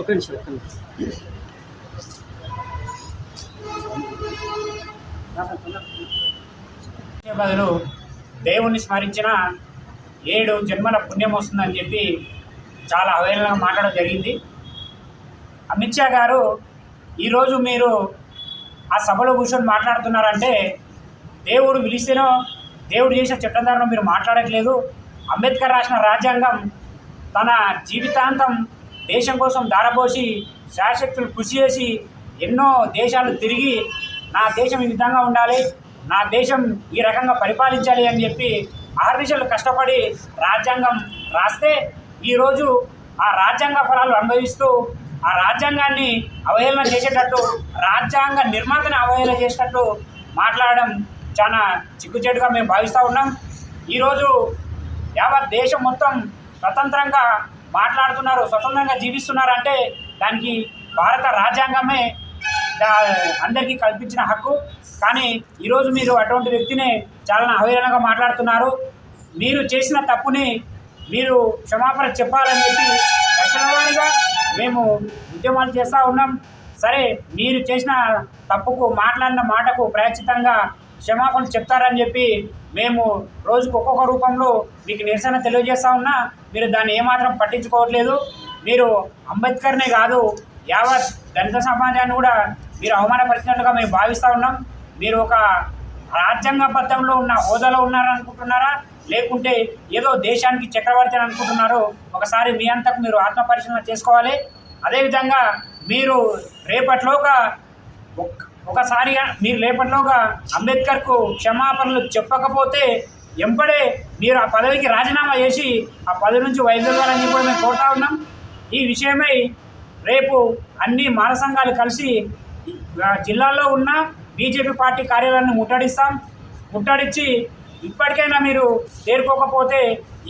ఒక నిమిషం ఒక్క నిమిషం. బదులు దేవుణ్ణి స్మరించిన ఏడు జన్మల పుణ్యం వస్తుందని చెప్పి చాలా అవహేళనగా మాట్లాడడం జరిగింది. అమిత్ షా గారు ఈరోజు మీరు ఆ సభలో కూర్చొని మాట్లాడుతున్నారంటే దేవుడు పిలిస్తేనో దేవుడు చేసిన చట్టంధారణ మీరు మాట్లాడట్లేదు. అంబేద్కర్ రాసిన రాజ్యాంగం తన జీవితాంతం దేశం కోసం దారపోసి శాశక్తులు కృషి చేసి ఎన్నో దేశాలు తిరిగి నా దేశం ఈ విధంగా ఉండాలి నా దేశం ఈ రకంగా పరిపాలించాలి అని చెప్పి ఆర్దిశలు కష్టపడి రాజ్యాంగం రాస్తే ఈరోజు ఆ రాజ్యాంగ ఫలాలు అనుభవిస్తూ ఆ రాజ్యాంగాన్ని అవహేళన చేసేటట్టు రాజ్యాంగ నిర్మాతని అవహేళన చేసేటట్టు మాట్లాడడం చాలా చిక్కుచేటుగా మేము భావిస్తూ ఉన్నాం. ఈరోజు యావత్ దేశం మొత్తం స్వతంత్రంగా మాట్లాడుతున్నారు స్వతంత్రంగా జీవిస్తున్నారు అంటే దానికి భారత రాజ్యాంగమే అందరికీ కల్పించిన హక్కు. కానీ ఈరోజు మీరు అటువంటి వ్యక్తిని చాలా అవహేళనగా మాట్లాడుతున్నారు. మీరు చేసిన తప్పుని మీరు క్షమాపణ చెప్పాలని చెప్పి దశలవారీగా మేము ఉద్యమాలు చేస్తూ ఉన్నాం. సరే మీరు చేసిన తప్పుకు మాట్లాడిన మాటకు ప్రాచితంగా క్షమాపణ చెప్తారని చెప్పి మేము రోజుకు ఒక్కొక్క రూపంలో మీకు నిరసన తెలియజేస్తా ఉన్నా మీరు దాన్ని ఏమాత్రం పట్టించుకోవట్లేదు. మీరు అంబేద్కర్నే కాదు యావత్ దళిత సమాజాన్ని కూడా మీరు అవమానపరిచినట్లుగా మేము భావిస్తూ ఉన్నాం. మీరు ఒక రాజ్యాంగ పథంలో ఉన్న హోదాలో ఉన్నారనుకుంటున్నారా? లేకుంటే ఏదో దేశానికి చక్రవర్తి అని అనుకుంటున్నారో ఒకసారి మీ అంతకు మీరు ఆత్మపరిశీలన చేసుకోవాలి. అదేవిధంగా మీరు రేపట్లోగా ఒకసారి ఒకసారిగా మీరు లేపట్లోగా అంబేద్కర్కు క్షమాపణలు చెప్పకపోతే ఎంపడే మీరు ఆ పదవికి రాజీనామా చేసి ఆ పదవి నుంచి వైదొలగాలని కూడా మేము కోరుతా ఉన్నాం. ఈ విషయమై రేపు అన్ని మాన సంఘాలు కలిసి జిల్లాలో ఉన్న బీజేపీ పార్టీ కార్యాలయాన్ని ముట్టడిస్తాం. ముట్టడించి ఇప్పటికైనా మీరు చేరుకోకపోతే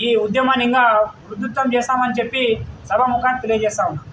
ఈ ఉద్యమాన్ని ఇంకా వృద్ధుత్వం చేస్తామని చెప్పి సభాముఖాన్ని తెలియజేస్తా ఉన్నాం.